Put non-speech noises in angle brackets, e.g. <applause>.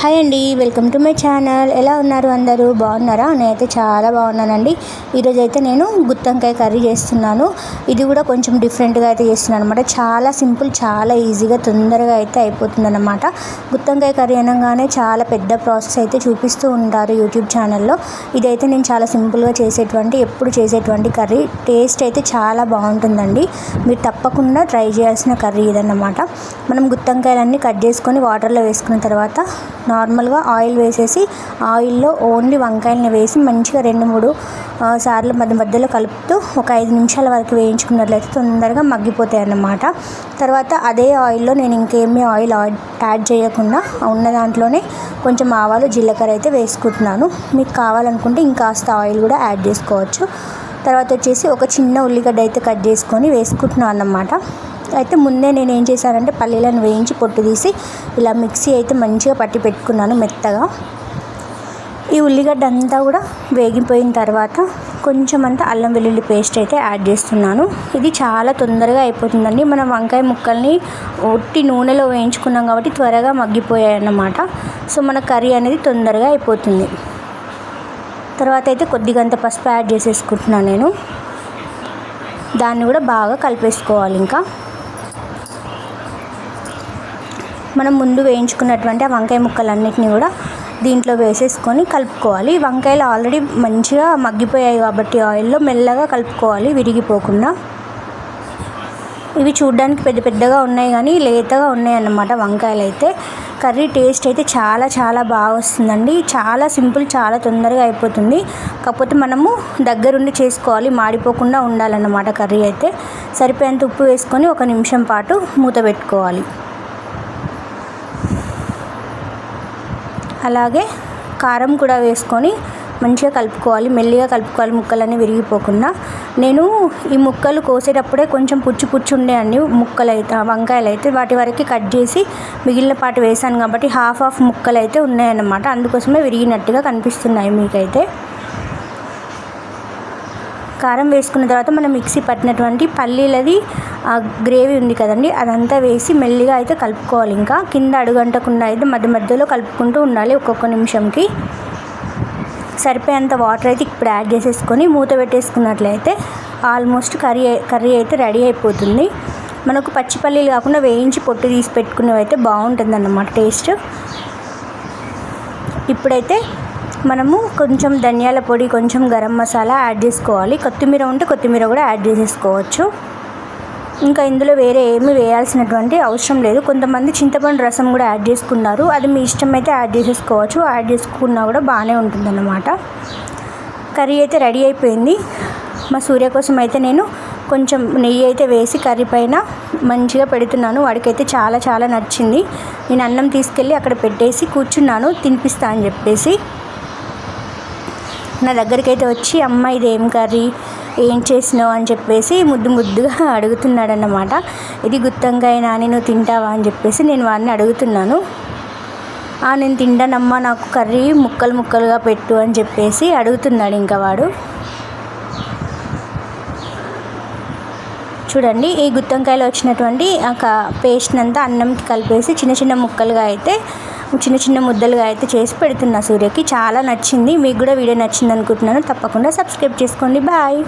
Hi అండి welcome to my channel. ఎలా ఉన్నారు అందరూ? బాగున్నారా? నేనైతే చాలా బాగున్నానండి. ఈరోజు అయితే నేను గుత్తంకాయ కర్రీ చేస్తున్నాను. ఇది కూడా కొంచెం డిఫరెంట్గా అయితే చేస్తున్నాను అనమాట చాలా సింపుల్ చాలా ఈజీగా తొందరగా అయితే అయిపోతుంది అనమాట గుత్తంకాయ కర్రీ అనగానే చాలా పెద్ద ప్రాసెస్ అయితే చూపిస్తూ ఉంటారు యూట్యూబ్ ఛానల్లో. ఇదైతే నేను చాలా సింపుల్గా చేసేటువంటి ఎప్పుడు చేసేటువంటి కర్రీ. టేస్ట్ అయితే చాలా బాగుంటుందండి. మీరు తప్పకుండా ట్రై చేయాల్సిన కర్రీ ఇదన్నమాట. మనం గుత్తంకాయలన్నీ కట్ చేసుకొని వాటర్లో వేసుకున్న తర్వాత నార్మల్గా ఆయిల్ వేసేసి ఆయిల్లో ఓన్లీ వంకాయలని వేసి మంచిగా రెండు మూడు సార్లు మధ్య మధ్యలో కలుపుతూ ఒక ఐదు నిమిషాల వరకు వేయించుకున్నట్లయితే తొందరగా మగ్గిపోతాయి అన్నమాట తర్వాత అదే ఆయిల్లో నేను ఇంకేమీ ఆయిల్ యాడ్ చేయకుండా ఉన్న దాంట్లోనే కొంచెం ఆవాలు జీలకర్ర అయితే వేసుకుంటున్నాను. మీకు కావాలనుకుంటే ఇంకాస్త ఆయిల్ కూడా యాడ్ చేసుకోవచ్చు. తర్వాత వచ్చేసి ఒక చిన్న ఉల్లిగడ్డ అయితే కట్ చేసుకొని వేసుకుంటున్నాను అన్నమాట అయితే ముందే నేను ఏం చేశానంటే పల్లీలను వేయించి పొట్టు తీసి ఇలా మిక్సీ అయితే మంచిగా పట్టి పెట్టుకున్నాను మెత్తగా. ఈ ఉల్లిగడ్డ అంతా కూడా వేగిపోయిన తర్వాత కొంచెం అంతా అల్లం వెల్లుల్లి పేస్ట్ అయితే యాడ్ చేస్తున్నాను. ఇది చాలా తొందరగా అయిపోతుందండి. మనం వంకాయ ముక్కల్ని ఒట్టి నూనెలో వేయించుకున్నాం కాబట్టి త్వరగా మగ్గిపోయాయి అన్నమాట సో మన కర్రీ అనేది తొందరగా అయిపోతుంది. తర్వాత అయితే కొద్దిగా అంత పసుపు యాడ్ చేసేసుకుంటున్నాను నేను. దాన్ని కూడా బాగా కలిపేసుకోవాలి ఇంకా. మనం ముందు వేయించుకున్నటువంటి ఆ వంకాయ ముక్కలన్నిటిని కూడా దీంట్లో వేసేసుకొని కలుపుకోవాలి. వంకాయలు ఆల్రెడీ మంచిగా మగ్గిపోయాయి కాబట్టి ఆయిల్లో మెల్లగా కలుపుకోవాలి విరిగిపోకుండా. ఇవి చూడ్డానికి పెద్ద పెద్దగా ఉన్నాయి కానీ లేతగా ఉన్నాయి అన్నమాట వంకాయలు అయితే కర్రీ టేస్ట్ అయితే చాలా చాలా బాగా వస్తుందండి. చాలా సింపుల్ చాలా తొందరగా అయిపోతుంది. కాకపోతే మనము దగ్గరుండి చేసుకోవాలి మాడిపోకుండా ఉండాలన్నమాట కర్రీ అయితే. సరిపోయేంత ఉప్పు వేసుకొని ఒక నిమిషం పాటు మూత పెట్టుకోవాలి. అలాగే కారం కూడా వేసుకొని మంచిగా కలుపుకోవాలి మెల్లిగా కలుపుకోవాలి ముక్కలన్నీ విరిగిపోకుండా. నేను ఈ ముక్కలు కోసేటప్పుడే కొంచెం పుచ్చు పుచ్చు ఉండే అన్ని ముక్కలు అయితే వంకాయలు అయితే వాటి వరకు కట్ చేసి మిగిలిన పాటు వేసాను కాబట్టి హాఫ్ హాఫ్ ముక్కలు అయితే ఉన్నాయన్నమాట. అందుకోసమే విరిగినట్టుగా కనిపిస్తున్నాయి మీకైతే. కారం వేసుకున్న తర్వాత మనం మిక్సీ పట్టినటువంటి పల్లీలది గ్రేవీ ఉంది కదండి అదంతా వేసి మెల్లిగా అయితే కలుపుకోవాలి ఇంకా. కింద అడుగంటకుండా అయితే మధ్య మధ్యలో కలుపుకుంటూ ఉండాలి ఒక్కొక్క నిమిషంకి. సరిపోయేంత వాటర్ అయితే ఇప్పుడు యాడ్ చేసేసుకొని మూత పెట్టేసుకున్నట్లయితే ఆల్మోస్ట్ కర్రీ కర్రీ అయితే రెడీ అయిపోతుంది. మనకు పచ్చిపల్లీలు కాకుండా వేయించి పొట్టు తీసి పెట్టుకునేవి అయితే బాగుంటుంది అన్నమాట టేస్ట్. ఇప్పుడైతే మనము కొంచెం ధనియాల పొడి కొంచెం గరం మసాలా యాడ్ చేసుకోవాలి. కొత్తిమీర ఉంటే కొత్తిమీర కూడా యాడ్ చేసేసుకోవచ్చు. ఇంకా ఇందులో వేరే ఏమి వేయాల్సినటువంటి అవసరం లేదు. కొంతమంది చింతపండు రసం కూడా యాడ్ చేసుకున్నారు. అది మీ ఇష్టం అయితే యాడ్ చేసేసుకోవచ్చు. యాడ్ చేసుకున్నా కూడా బాగానే ఉంటుందన్నమాట. కర్రీ అయితే రెడీ అయిపోయింది. మా సూర్య కోసం అయితే నేను కొంచెం నెయ్యి అయితే వేసి కర్రీ పైన మంచిగా పెడుతున్నాను. వాడికైతే చాలా చాలా నచ్చింది. నేను అన్నం తీసుకెళ్ళి అక్కడ పెట్టేసి కూర్చున్నాను. తినిపిస్తా అని చెప్పేసి. నా దగ్గరికి అయితే వచ్చి అమ్మ ఇది ఏం కర్రీ? ఏం చేసినావు? అని చెప్పేసి ముద్దు ముద్దుగా <laughs> అడుగుతున్నాడన్నమాట. ఇది గుత్తంకాయ నాని నువ్వు తింటావా? అని చెప్పేసి నేను వాడిని అడుగుతున్నాను. నేను తింటానమ్మా నాకు కర్రీ ముక్కలు ముక్కలుగా పెట్టు అని చెప్పేసి అడుగుతున్నాడు ఇంకా వాడు. చూడండి ఈ గుత్తంకాయలో వచ్చినటువంటి ఒక పేస్ట్ అంతా అన్నంకి కలిపేసి చిన్న చిన్న ముక్కలుగా అయితే చిన్న చిన్న ముద్దలుగా అయితే చేసి పెడుతున్నా సూర్యకి. చాలా నచ్చింది. మీకు కూడా వీడియో నచ్చింది అనుకుంటున్నాను తప్పకుండా సబ్స్క్రైబ్ చేసుకోండి. బాయ్.